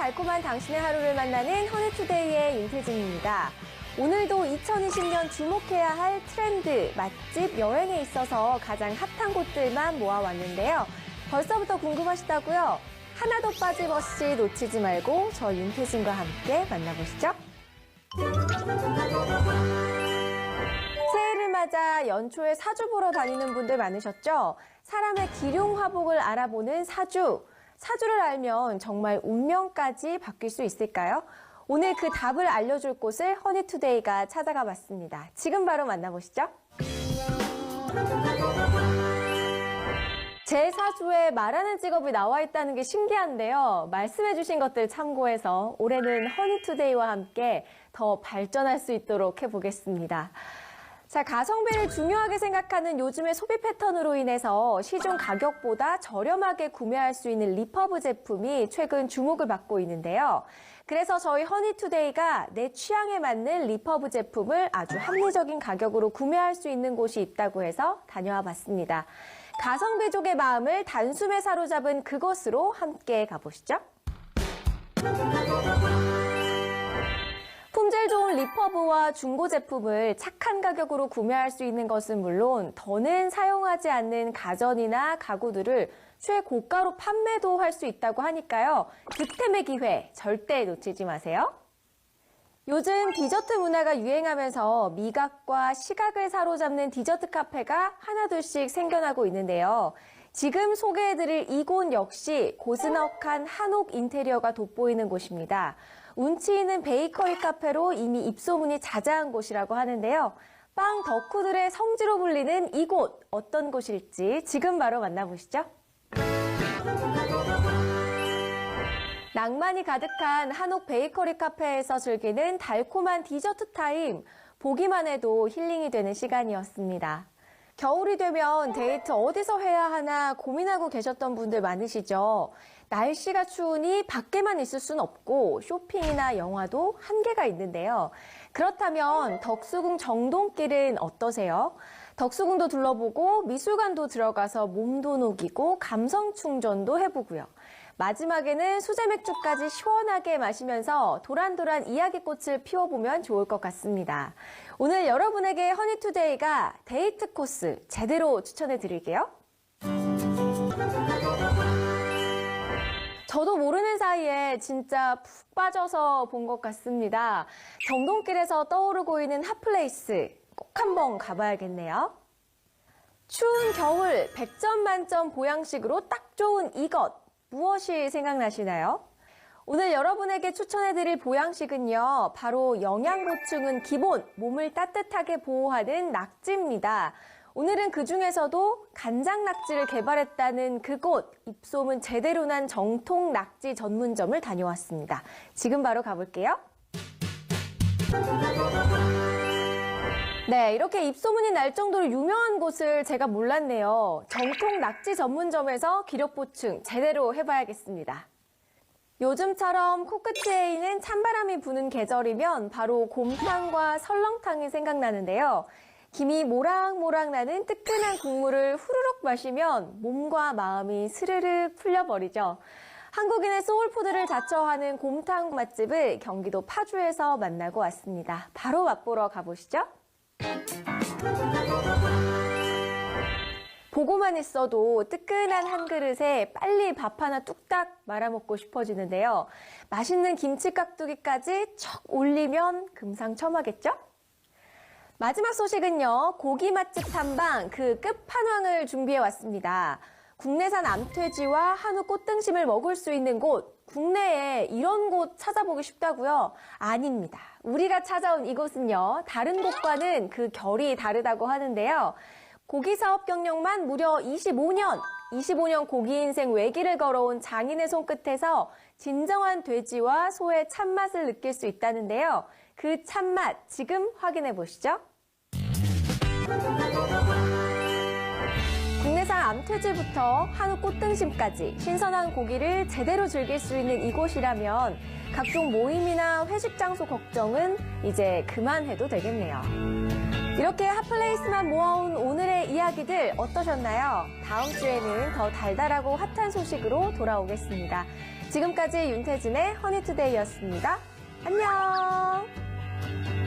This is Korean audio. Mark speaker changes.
Speaker 1: 달콤한 당신의 하루를 만나는 허니투데이의 윤태진입니다. 오늘도 2020년 주목해야 할 트렌드, 맛집, 여행에 있어서 가장 핫한 곳들만 모아왔는데요. 벌써부터 궁금하시다고요? 하나도 빠짐없이 놓치지 말고 저 윤태진과 함께 만나보시죠. 새해를 맞아 연초에 사주 보러 다니는 분들 많으셨죠? 사람의 기룡 화복을 알아보는 사주. 사주를 알면 정말 운명까지 바뀔 수 있을까요? 오늘 그 답을 알려줄 곳을 허니투데이가 찾아가 봤습니다. 지금 바로 만나보시죠. 제 사주에 말하는 직업이 나와 있다는 게 신기한데요. 말씀해주신 것들 참고해서 올해는 허니투데이와 함께 더 발전할 수 있도록 해보겠습니다. 자, 가성비를 중요하게 생각하는 요즘의 소비 패턴으로 인해서 시중 가격보다 저렴하게 구매할 수 있는 리퍼브 제품이 최근 주목을 받고 있는데요. 그래서 저희 허니투데이가 내 취향에 맞는 리퍼브 제품을 아주 합리적인 가격으로 구매할 수 있는 곳이 있다고 해서 다녀와 봤습니다. 가성비족의 마음을 단숨에 사로잡은 그곳으로 함께 가보시죠. 품질 좋은 리퍼브와 중고 제품을 착한 가격으로 구매할 수 있는 것은 물론 더는 사용하지 않는 가전이나 가구들을 최고가로 판매도 할 수 있다고 하니까요. 득템의 기회 절대 놓치지 마세요. 요즘 디저트 문화가 유행하면서 미각과 시각을 사로잡는 디저트 카페가 하나둘씩 생겨나고 있는데요. 지금 소개해드릴 이곳 역시 고즈넉한 한옥 인테리어가 돋보이는 곳입니다. 운치 있는 베이커리 카페로 이미 입소문이 자자한 곳이라고 하는데요. 빵 덕후들의 성지로 불리는 이곳 어떤 곳일지 지금 바로 만나보시죠. 낭만이 가득한 한옥 베이커리 카페에서 즐기는 달콤한 디저트 타임. 보기만 해도 힐링이 되는 시간이었습니다. 겨울이 되면 데이트 어디서 해야 하나 고민하고 계셨던 분들 많으시죠? 날씨가 추우니 밖에만 있을 순 없고 쇼핑이나 영화도 한계가 있는데요. 그렇다면 덕수궁 정동길은 어떠세요? 덕수궁도 둘러보고 미술관도 들어가서 몸도 녹이고 감성 충전도 해보고요. 마지막에는 수제 맥주까지 시원하게 마시면서 도란도란 이야기꽃을 피워보면 좋을 것 같습니다. 오늘 여러분에게 허니투데이가 데이트 코스 제대로 추천해 드릴게요. 저도 모르는 사이에 진짜 푹 빠져서 본 것 같습니다. 정동길에서 떠오르고 있는 핫플레이스 꼭 한번 가봐야겠네요. 추운 겨울 100점 만점 보양식으로 딱 좋은 이것 무엇이 생각나시나요? 오늘 여러분에게 추천해드릴 보양식은요, 바로 영양 보충은 기본, 몸을 따뜻하게 보호하는 낙지입니다. 오늘은 그 중에서도 간장 낙지를 개발했다는 그곳, 입소문 제대로 난 정통 낙지 전문점을 다녀왔습니다. 지금 바로 가볼게요. 네, 이렇게 입소문이 날 정도로 유명한 곳을 제가 몰랐네요. 정통 낙지 전문점에서 기력 보충 제대로 해봐야겠습니다. 요즘처럼 코끝에 있는 찬바람이 부는 계절이면 바로 곰탕과 설렁탕이 생각나는데요. 김이 모락모락 나는 뜨끈한 국물을 후루룩 마시면 몸과 마음이 스르르 풀려버리죠. 한국인의 소울푸드를 자처하는 곰탕 맛집을 경기도 파주에서 만나고 왔습니다. 바로 맛보러 가보시죠. 보고만 있어도 뜨끈한 한 그릇에 빨리 밥 하나 뚝딱 말아먹고 싶어지는데요. 맛있는 김치 깍두기까지 척 올리면 금상첨화겠죠? 마지막 소식은요. 고기 맛집 탐방 그 끝판왕을 준비해 왔습니다. 국내산 암퇴지와 한우 꽃등심을 먹을 수 있는 곳, 국내에 이런 곳 찾아보기 쉽다고요? 아닙니다. 우리가 찾아온 이곳은요, 다른 곳과는 그 결이 다르다고 하는데요. 고기 사업 경력만 무려 25년, 25년 고기 인생 외길을 걸어온 장인의 손끝에서 진정한 돼지와 소의 참맛을 느낄 수 있다는데요. 그 참맛 지금 확인해 보시죠. 암퇴지부터 한우 꽃등심까지 신선한 고기를 제대로 즐길 수 있는 이곳이라면 각종 모임이나 회식 장소 걱정은 이제 그만해도 되겠네요. 이렇게 핫플레이스만 모아온 오늘의 이야기들 어떠셨나요? 다음 주에는 더 달달하고 핫한 소식으로 돌아오겠습니다. 지금까지 윤태진의 허니투데이였습니다. 안녕!